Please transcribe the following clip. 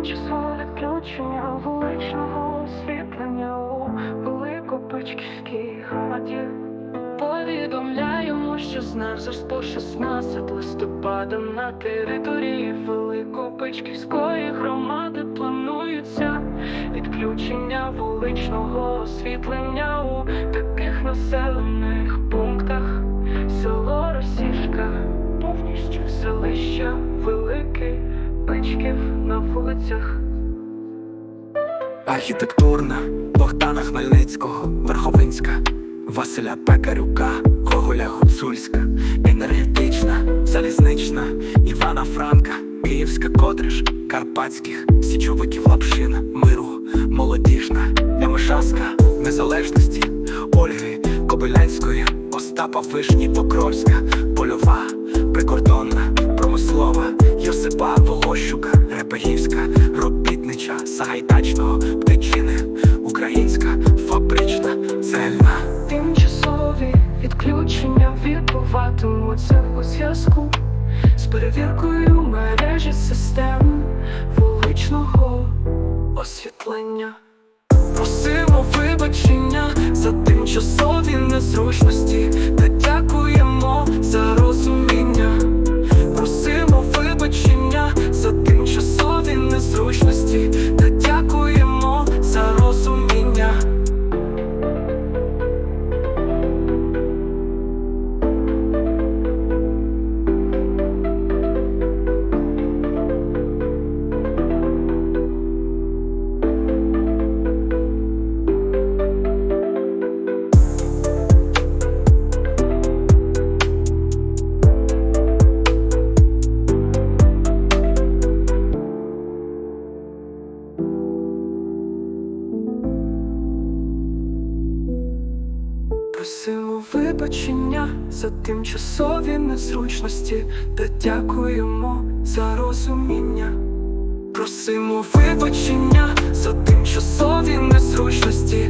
Тимчасове включення вуличного освітлення у Великопечківській громаді. Повідомляємо, що знак за 116 листопада на території Великопечківської громади планується відключення вуличного освітлення у таких населених пунктах. Печків на вулицях. Архітектурна Богдана Хмельницького, Верховинська, Василя Пекарюка, Гоголя Гуцульська, енергетична, залізнична, Івана Франка, Київська Котриш, Карпатських, Січовиків Лапшин, Миру, Молодіжна, Ямишаска, Незалежності, Ольги Кобилянської, Остапа Вишні, Покровська, Польова, Прикордонна, Робітнича, Птичини, Українська, Фабрична, Цельна. Тимчасові відключення відбуватимуться у зв'язку з перевіркою мережі систем вуличного освітлення. Просимо вибачення за тимчасові незручності Просимо вибачення за тимчасові незручності та дякуємо за розуміння. Просимо вибачення за тимчасові незручності